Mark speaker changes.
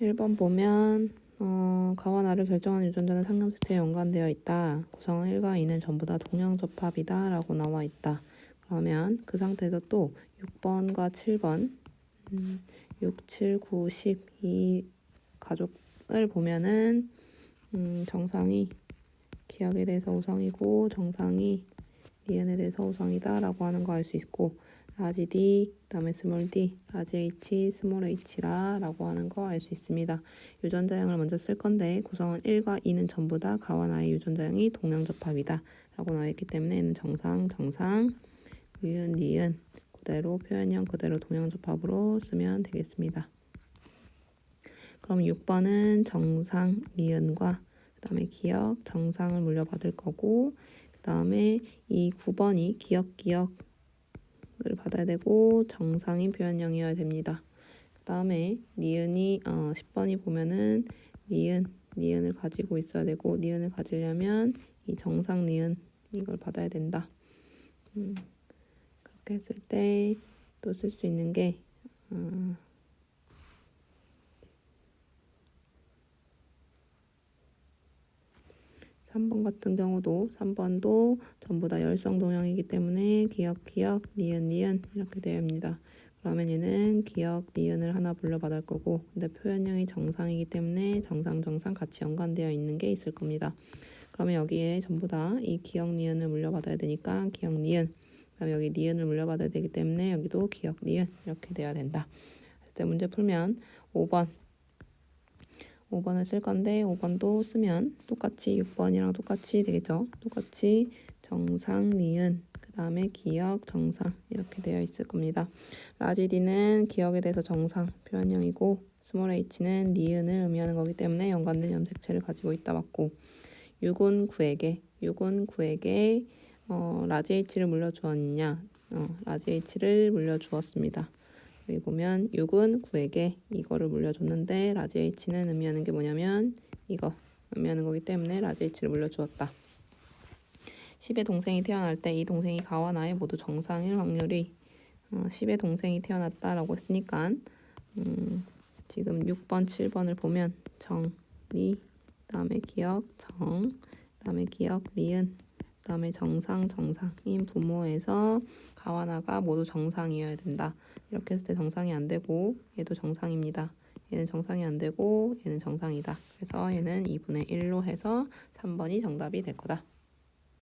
Speaker 1: 1번 보면 어, 가와 나를 결정한 유전자는 상념 세트에 연관되어 있다. 구성은 1과 2는 전부 다 동형접합이다 라고 나와 있다. 그러면 그 상태에서 또 6번과 7번 음, 6, 7, 9, 10 이 가족을 보면은 음, 정상이 기억에 대해서 우성이고 정상이 니은에 대해서 우성이다 라고 하는 거 알 수 있고 라지 D, 그다음에 스몰 d, 라지 h, 스몰 h라 라고 하는 거 알 수 있습니다. 유전자형을 먼저 쓸 건데 구성은 1과 2는 전부 다 가와 나의 유전자형이 동형접합이다 라고 나와 있기 때문에 얘는 정상, 정상, 니은, 니은 그대로 표현형 그대로 동형접합으로 쓰면 되겠습니다. 그럼 6번은 정상, 니은과 그 다음에 기억, 정상을 물려받을 거고 그 다음에 이 9번이 기억, 기억을 받아야 되고 정상인 표현형이어야 됩니다. 그 다음에 니은이 어, 10번이 보면은 니은, 니은을 가지고 있어야 되고 니은을 가지려면 이 정상 니은 이걸 받아야 된다. 음, 그렇게 했을 때 또 쓸 수 있는 게 어, 3번 같은 경우도 3번도 전부 다 열성 동형이기 때문에 기억 기억 니은 니은 이렇게 있습니다. 그러면 얘는 기억 니은을 하나 불러받을 거고 근데 표현형이 정상이기 때문에 정상 정상 같이 연관되어 있는 게 있을 겁니다. 그러면 여기에 전부 다 이 기억 니은을 물려받아야 되니까 기억 니은 그다음에 여기 니은을 물려받아야 되기 때문에 여기도 기억 니은 이렇게 돼야 된다. 그때 문제 풀면 5번 5번을 쓸 건데 5번도 쓰면 똑같이 6번이랑 똑같이 되겠죠. 똑같이 정상, 니은, 그 다음에 기억, 정상 이렇게 되어 있을 겁니다. 라지 D는 기억에 대해서 정상 표현형이고 스몰 h는 니은을 의미하는 거기 때문에 연관된 염색체를 가지고 있다 맞고 6은 9에게 6은 9에게 어, 라지 h를 물려주었느냐 어, 라지 h를 물려주었습니다. 여기 보면 6은 9에게 이거를 물려줬는데 라지 h는 의미하는 게 뭐냐면 이거 의미하는 거기 때문에 라지 h를 물려주었다. 10의 동생이 태어날 때 이 동생이 가와 나의 모두 정상일 확률이 어, 10의 동생이 태어났다라고 했으니까 음, 지금 6번, 7번을 보면 정, 리, 다음에 기억, 정, 다음에 기억, 니은, 다음에 정상, 정상인 부모에서 가와 나가 모두 정상이어야 된다. 이렇게 했을 때 정상이 안 되고 얘도 정상입니다. 얘는 정상이 안 되고 얘는 정상이다. 그래서 얘는 2분의 1로 해서 3번이 정답이 될 거다.